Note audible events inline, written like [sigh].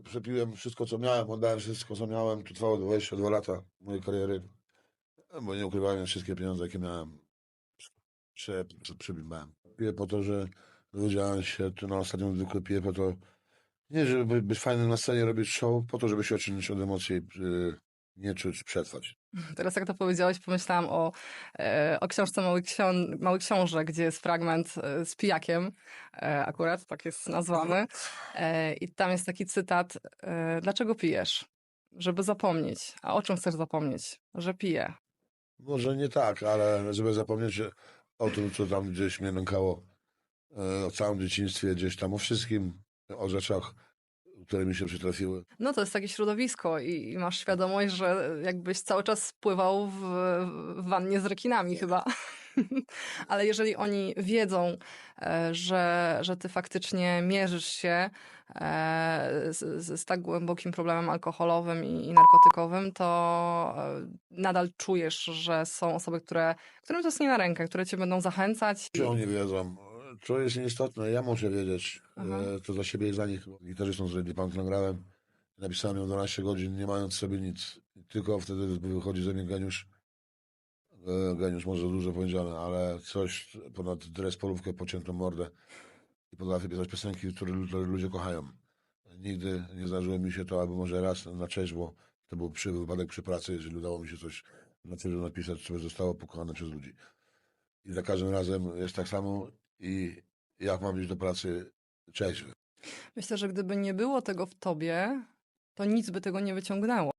Przepiłem wszystko, co miałem, oddałem wszystko, co miałem. To trwało 22 lata mojej kariery. Bo nie ukrywałem wszystkie pieniądze, jakie miałem. Prze, prze, przebiłem. Piję po to, że dowiedziałem się, to na ostatnim zwykle piję po to, nie żeby być fajnym na scenie, robić show, po to, żeby się odciąć od emocji, y, nie czuć, przetrwać. Teraz jak to powiedziałeś, pomyślałam o, e, o książce Mały, Ksią- Mały Książę, gdzie jest fragment e, z pijakiem, e, akurat tak jest nazwany. I tam jest taki cytat, dlaczego pijesz? Żeby zapomnieć. A o czym chcesz zapomnieć? Że piję. Może nie tak, ale żeby zapomnieć o tym, co tam gdzieś mnie nękało, o całym dzieciństwie, gdzieś tam o wszystkim, o rzeczach, które mi się przytrafiły. No to jest takie środowisko i, i masz świadomość, że jakbyś cały czas pływał w, w wannie z rekinami chyba. [laughs] Ale jeżeli oni wiedzą, e, że, że ty faktycznie mierzysz się e, z, z, z tak głębokim problemem alkoholowym i, i narkotykowym, to e, nadal czujesz, że są osoby, które, którym to jest nie na rękę, które cię będą zachęcać. Czy oni wiedzą? To jest nieistotne, ja muszę wiedzieć. Aha. E, to za siebie i za nich. Gitarzystą z Lady Punk nagrałem. Napisałem ją 12 godzin, nie mając sobie nic. Tylko wtedy wychodzi ze mnie geniusz. E, Geniusz może dużo powiedziane, ale coś ponad dres, polówkę, pociętą mordę. I potrafię pisać piosenki, które lu- które ludzie kochają. Nigdy nie zdarzyło mi się to, albo może raz na trzeźwo. To był przy, wypadek przy pracy, jeżeli udało mi się coś na trzeźwo napisać, co zostało pokochane przez ludzi. I za każdym razem jest tak samo i jak mam iść do pracy trzeźwy. Myślę, że gdyby nie było tego w tobie, to nic by tego nie wyciągnęło.